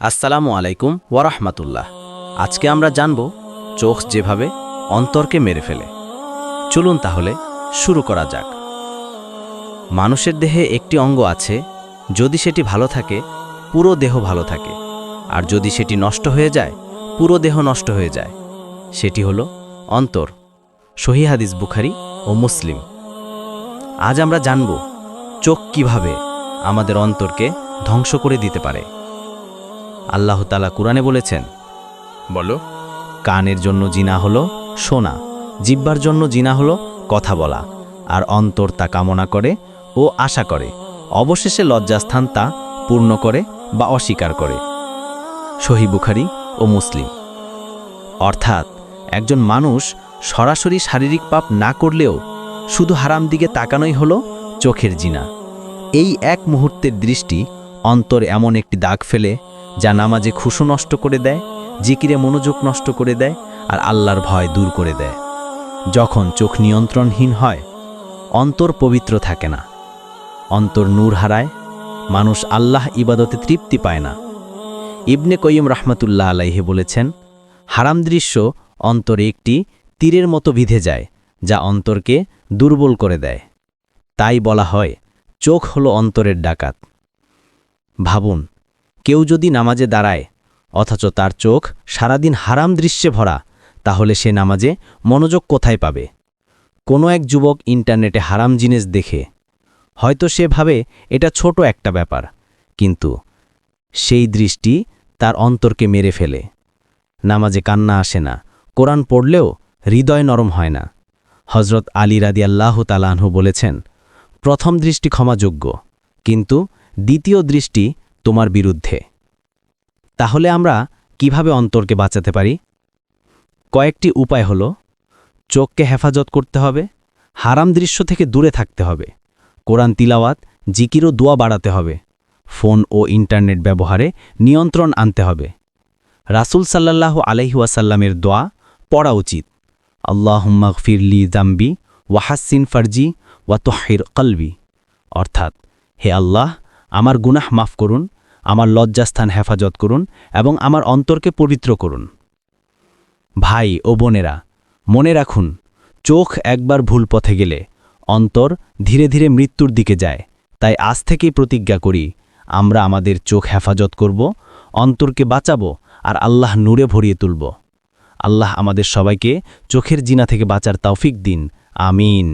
আসসালামু আলাইকুম ওয়ারাহমাতুল্লাহ আজকে আমরা জানব চোখ যেভাবে অন্তরকে মেরে ফেলে। চলুন তাহলে শুরু করা যাক। মানুষের দেহে একটি অঙ্গ আছে, যদি সেটি ভালো থাকে, পুরো দেহ ভালো থাকে। আর যদি সেটি নষ্ট হয়ে যায়, পুরো দেহ নষ্ট হয়ে যায়। সেটি হলো অন্তর। হাদিস বুখারি ও মুসলিম। আজ আমরা জানব চোখ কীভাবে আমাদের অন্তরকে ধ্বংস করে দিতে পারে। আল্লাহ তালা কুরআনে বলেছেন, বলো, কানের জন্য জিনা হলো শোনা জিব্বার জন্য জিনা হলো কথা বলা, আর অন্তর তা কামনা করে ও আশা করে, অবশেষে লজ্জাস্থান তা পূর্ণ করে বা অস্বীকার করে। সহি বুখারি ও মুসলিম। অর্থাৎ, একজন মানুষ সরাসরি শারীরিক পাপ না করলেও শুধু হারাম দিকে তাকানোই হলো চোখের জিনা। এই এক মুহূর্তের দৃষ্টি অন্তর এমন একটি দাগ ফেলে যা নামাজে খুশু নষ্ট করে দেয়, জিকিরে মনোযোগ নষ্ট করে দেয় আর আল্লাহর ভয় দূর করে দেয়। যখন চোখ নিয়ন্ত্রণহীন হয়, অন্তর পবিত্র থাকে না। অন্তর নূর হারায়, মানুষ আল্লাহ ইবাদতে তৃপ্তি পায় না। ইবনে কয়িম রহমতুল্লাহ আলাইহে বলেছেন, হারাম দৃশ্য অন্তরে একটি তীরের মতো বিধে যায়, যা অন্তরকে দুর্বল করে দেয়। তাই বলা হয়, চোখ হলো অন্তরের ডাকাত। ভাবুন কেউ যদি নামাজে দাঁড়ায়, অথচ তার চোখ সারাদিন হারাম দৃশ্যে ভরা, তাহলে সে নামাজে মনোযোগ কোথায় পাবে? কোনো এক যুবক ইন্টারনেটে হারাম জিনিস দেখে। হয়তো সে ভাবে এটা ছোট একটা ব্যাপার, কিন্তু সেই দৃষ্টি তার অন্তরকে মেরে ফেলে। নামাজে কান্না আসে না, কোরআন পড়লেও হৃদয় নরম হয় না। হজরত আলী রাদি আল্লাহ তালাহু বলেছেন, প্রথম দৃষ্টি ক্ষমাযোগ্য, কিন্তু দ্বিতীয় দৃষ্টি তোমার বিরুদ্ধে। তাহলে আমরা কীভাবে অন্তরকে বাঁচাতে পারি? কয়েকটি উপায় হল, চোখকে হেফাজত করতে হবে, হারাম দৃশ্য থেকে দূরে থাকতে হবে, কোরআন তিলাওয়াত জিকিরও দোয়া বাড়াতে হবে, ফোন ও ইন্টারনেট ব্যবহারে নিয়ন্ত্রণ আনতে হবে। রাসুল সাল্লাল্লাহ আলহিউসাল্লামের দোয়া পড়া উচিত। আল্লাহুম্মা ফিরলি জাম্বি ওয়াহাসিন ফার্জি ওয়া তোহির কলবি। অর্থাৎ, হে আল্লাহ, আমার গুনাহ মাফ করুন আমার লজ্জাস্থান হেফাজত করুন এবং আমার অন্তরকে পবিত্র করুন। ভাই ও বোনেরা, মনে রাখুন, চোখ একবার ভুল পথে গেলে অন্তর ধীরে ধীরে মৃত্যুর দিকে যায়। তাই আজ থেকেই প্রতিজ্ঞা করি, আমরা আমাদের চোখ হেফাজত করব, অন্তরকে বাঁচাবো আর আল্লাহ নূরে ভরিয়ে তুলব। আল্লাহ আমাদের সবাইকে চোখের জিনা থেকে বাঁচার তৌফিক দিন। আমিন।